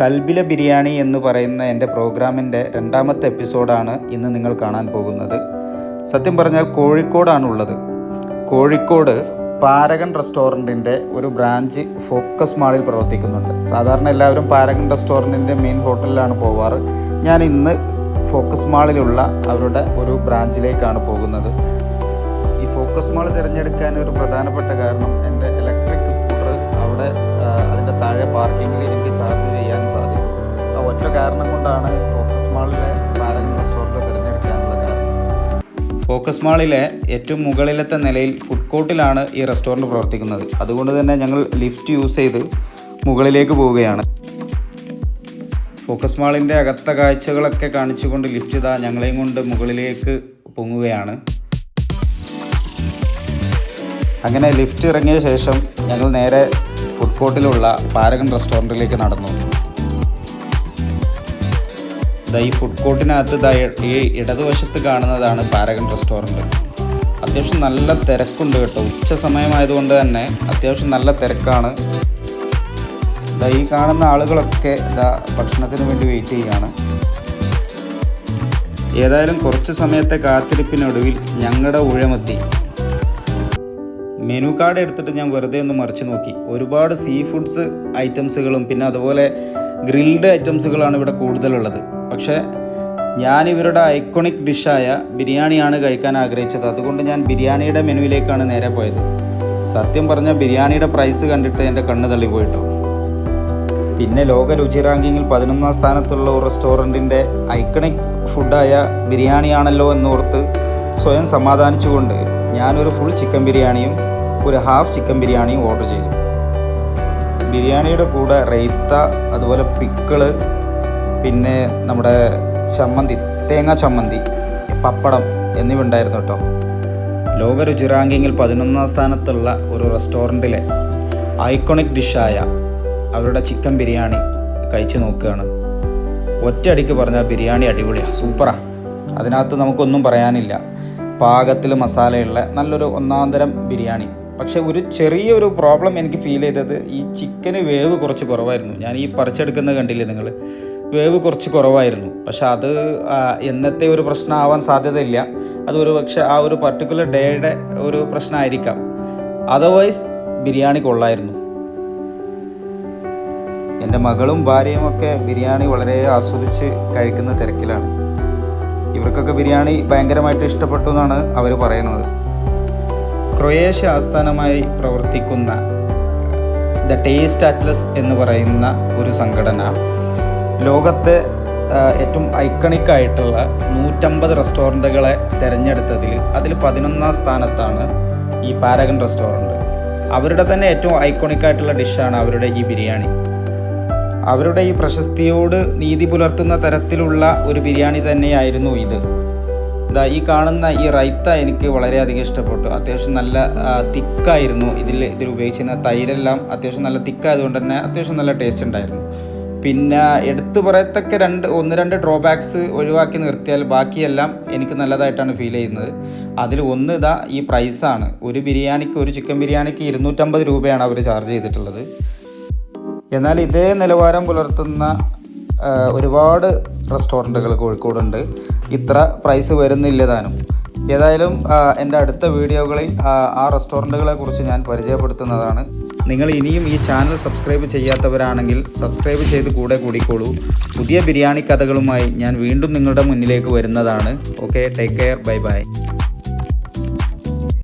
കൽബിലെ ബിരിയാണി എന്ന് പറയുന്ന എന്റെ പ്രോഗ്രാമിന്റെ രണ്ടാമത്തെ എപ്പിസോഡാണ് ഇന്ന് നിങ്ങൾ കാണാൻ പോകുന്നത്. സത്യം പറഞ്ഞാൽ കോഴിക്കോടാണുള്ളത്. കോഴിക്കോട് പാരഗൺ റെസ്റ്റോറന്റിന്റെ ഒരു ബ്രാഞ്ച് ഫോക്കസ് മാളിൽ പ്രവർത്തിക്കുന്നുണ്ട്. സാധാരണ എല്ലാവരും പാരഗൺ റെസ്റ്റോറന്റിന്റെ മെയിൻ ഹോട്ടലിലാണ് പോവാറ്. ഞാൻ ഇന്ന് ഫോക്കസ് മാളിലുള്ള അവരുടെ ഒരു ബ്രാഞ്ചിലേക്കാണ് പോകുന്നത്. ഈ ഫോക്കസ് മാൾ തിരഞ്ഞെടുക്കാൻ ഒരു പ്രധാനപ്പെട്ട കാരണം എന്റെ ഇലക്ട്രിക് സ്കൂട്ടർ അവിടെ അതിന്റെ താഴെ പാർക്കിങ്ങിൽ എനിക്ക് ചാർജ് ഒറ്റ കാരണം കൊണ്ടാണ് ഫോക്കസ് മാളിലെ പാരഗൺ റെസ്റ്റോറന്റ് തിരഞ്ഞെടുക്കാനുള്ള കാരണം. ഫോക്കസ് മാളിലെ ഏറ്റവും മുകളിലത്തെ നിലയിൽ ഫുഡ് കോർട്ടിലാണ് ഈ റെസ്റ്റോറന്റ് പ്രവർത്തിക്കുന്നത്. അതുകൊണ്ട് തന്നെ ഞങ്ങൾ ലിഫ്റ്റ് യൂസ് ചെയ്ത് മുകളിലേക്ക് പോവുകയാണ്. ഫോക്കസ് മാളിന്റെ അകത്ത കാഴ്ചകളൊക്കെ കാണിച്ചുകൊണ്ട് ലിഫ്റ്റ് ഇതാ ഞങ്ങളെയും കൊണ്ട് മുകളിലേക്ക് പൊങ്ങുകയാണ്. അങ്ങനെ ലിഫ്റ്റ് ഇറങ്ങിയ ശേഷം ഞങ്ങൾ നേരെ ഫുഡ് കോർട്ടിലുള്ള പാരഗൺ റെസ്റ്റോറന്റിലേക്ക് നടന്നു. ഈ ഫുഡ് കോർട്ടിനകത്ത് ദാ ഈ ഇടതുവശത്ത് കാണുന്നതാണ് പാരഗൺ റെസ്റ്റോറന്റ് അത്യാവശ്യം നല്ല തിരക്കുണ്ട് കേട്ടോ. ഉച്ച സമയമായതുകൊണ്ട് തന്നെ അത്യാവശ്യം നല്ല തിരക്കാണ്. ദാ ഈ കാണുന്ന ആളുകളൊക്കെ ഇതാ ഭക്ഷണത്തിന് വേണ്ടി വെയിറ്റ് ചെയ്യുകയാണ് ഏതായാലും കുറച്ച് സമയത്തെ കാത്തിരിപ്പിനൊടുവിൽ ഞങ്ങളുടെ ഊഴമെത്തി. മെനു കാർഡ് എടുത്തിട്ട് ഞാൻ വെറുതെ ഒന്ന് മറിച്ച് നോക്കി. ഒരുപാട് സീ ഫുഡ്സ് ഐറ്റംസുകളും പിന്നെ അതുപോലെ ഗ്രിൽഡ് ഐറ്റംസുകളാണ് ഇവിടെ കൂടുതലുള്ളത്. പക്ഷേ ഞാൻ ഇവരുടെ ഐക്കോണിക് ഡിഷായ ബിരിയാണിയാണ് കഴിക്കാൻ ആഗ്രഹിച്ചത്. അതുകൊണ്ട് ഞാൻ ബിരിയാണിയുടെ മെനുവിലേക്കാണ് നേരെ പോയത്. സത്യം പറഞ്ഞാൽ ബിരിയാണിയുടെ പ്രൈസ് കണ്ടിട്ട് എന്റെ കണ്ണ് തള്ളിപ്പോയിട്ടോ. പിന്നെ ലോക രുചി റാങ്കിങ്ങിൽ പതിനൊന്നാം സ്ഥാനത്തുള്ള ഒരു റെസ്റ്റോറന്റിന്റെ ഐക്കണിക് ഫുഡായ ബിരിയാണിയാണല്ലോ എന്നോർത്ത് സ്വയം സമാധാനിച്ചുകൊണ്ട് ഞാനൊരു ഫുൾ ചിക്കൻ ബിരിയാണിയും ഒരു ഹാഫ് ചിക്കൻ ബിരിയാണിയും ഓർഡർ ചെയ്തു. ബിരിയാണിയുടെ കൂടെ റൈത്ത അതുപോലെ പിക്കിൾ പിന്നെ നമ്മുടെ ചമ്മന്തി തേങ്ങാ ചമ്മന്തി പപ്പടം എന്നിവ ഉണ്ടായിരുന്നു കേട്ടോ. ലോക രുചി റാങ്കിങ്ങിൽ പതിനൊന്നാം സ്ഥാനത്തുള്ള ഒരു റെസ്റ്റോറന്റിലെ ഐക്കോണിക് ഡിഷായ അവരുടെ ചിക്കൻ ബിരിയാണി കഴിച്ചു നോക്കുകയാണ്. ഒറ്റയടിക്ക് പറഞ്ഞാൽ ബിരിയാണി അടിപൊളിയാണ് സൂപ്പറാ. അതിനകത്ത് നമുക്കൊന്നും പറയാനില്ല. പാകത്തിൽ മസാലയുള്ള നല്ലൊരു ഒന്നാന്തരം ബിരിയാണി. പക്ഷെ ഒരു ചെറിയൊരു പ്രോബ്ലം എനിക്ക് ഫീൽ ചെയ്തത് ഈ ചിക്കന് വേവ് കുറച്ച് കുറവായിരുന്നു. ഞാൻ ഈ പറിച്ചെടുക്കുന്നത് കണ്ടില്ലേ നിങ്ങൾ? വേവ് കുറച്ച് കുറവായിരുന്നു. പക്ഷെ അത് എന്നത്തെ ഒരു പ്രശ്നമാവാൻ സാധ്യതയില്ല. അതൊരു പക്ഷെ ആ ഒരു പർട്ടിക്കുലർ ഡേയുടെ ഒരു പ്രശ്നമായിരിക്കാം. അതർവൈസ് ബിരിയാണി കൊള്ളായിരുന്നു. എന്റെ മകളും ഭാര്യയും ഒക്കെ ബിരിയാണി വളരെ ആസ്വദിച്ച് കഴിക്കുന്ന തിരക്കിലാണ്. ഇവർക്കൊക്കെ ബിരിയാണി ഭയങ്കരമായിട്ട് ഇഷ്ടപ്പെട്ടു എന്നാണ് അവർ പറയുന്നത്. ക്രൊയേഷ്യ ആസ്ഥാനമായി പ്രവർത്തിക്കുന്ന ദ ടേസ്റ്റ് അറ്റ്ലസ് എന്ന് പറയുന്ന ഒരു സംഘടന ലോകത്തെ ഏറ്റവും ഐക്കണിക് ആയിട്ടുള്ള നൂറ്റമ്പത് റെസ്റ്റോറന്റുകളെ തിരഞ്ഞെടുത്തതിൽ അതിൽ പതിനൊന്നാം സ്ഥാനത്താണ് ഈ പാരഗൺ റെസ്റ്റോറന്റ് അവരുടെ തന്നെ ഏറ്റവും ഐക്കോണിക് ആയിട്ടുള്ള ഡിഷാണ് അവരുടെ ഈ ബിരിയാണി. അവരുടെ ഈ പ്രശസ്തിയോട് നീതി പുലർത്തുന്ന തരത്തിലുള്ള ഒരു ബിരിയാണി തന്നെയായിരുന്നു ഇത്. ഇതാ ഈ കാണുന്ന ഈ റൈത്ത എനിക്ക് വളരെയധികം ഇഷ്ടപ്പെട്ടു. അത്യാവശ്യം നല്ല തിക്കായിരുന്നു ഇതിൽ ഇതിൽ ഉപയോഗിച്ചിരുന്ന തൈരെല്ലാം അത്യാവശ്യം നല്ല തിക്കായതുകൊണ്ട് തന്നെ അത്യാവശ്യം നല്ല ടേസ്റ്റ് ഉണ്ടായിരുന്നു. പിന്നെ എടുത്തു പറയത്തക്ക രണ്ട് ഒന്ന് രണ്ട് ഡ്രോബാക്സ് ഒഴിവാക്കി നിർത്തിയാൽ ബാക്കിയെല്ലാം എനിക്ക് നല്ലതായിട്ടാണ് ഫീൽ ചെയ്യുന്നത്. അതിൽ ഒന്ന് ഇതാ ഈ പ്രൈസാണ് ഒരു ബിരിയാണിക്ക് ഒരു ചിക്കൻ ബിരിയാണിക്ക് ഇരുന്നൂറ്റമ്പത് രൂപയാണ് അവർ ചാർജ് ചെയ്തിട്ടുള്ളത്. എന്നാൽ ഇതേ നിലവാരം പുലർത്തുന്ന ഒരുപാട് റെസ്റ്റോറന്റുകൾ കോഴിക്കോടുണ്ട്. ഇത്ര പ്രൈസ് വരുന്നില്ല താനും. ഏതായാലും എന്റെ അടുത്ത വീഡിയോകളിൽ ആ റെസ്റ്റോറന്റുകളെ കുറിച്ച് ഞാൻ പരിചയപ്പെടുത്തുന്നതാണ്. നിങ്ങൾ ഇനിയും ഈ ചാനൽ സബ്സ്ക്രൈബ് ചെയ്യാത്തവരാണെങ്കിൽ സബ്സ്ക്രൈബ് ചെയ്ത് കൂടെ കൂടിക്കോളൂ. പുതിയ ബിരിയാണി കഥകളുമായി ഞാൻ വീണ്ടും നിങ്ങളുടെ മുന്നിലേക്ക് വരുന്നതാണ്. Okay take care bye bye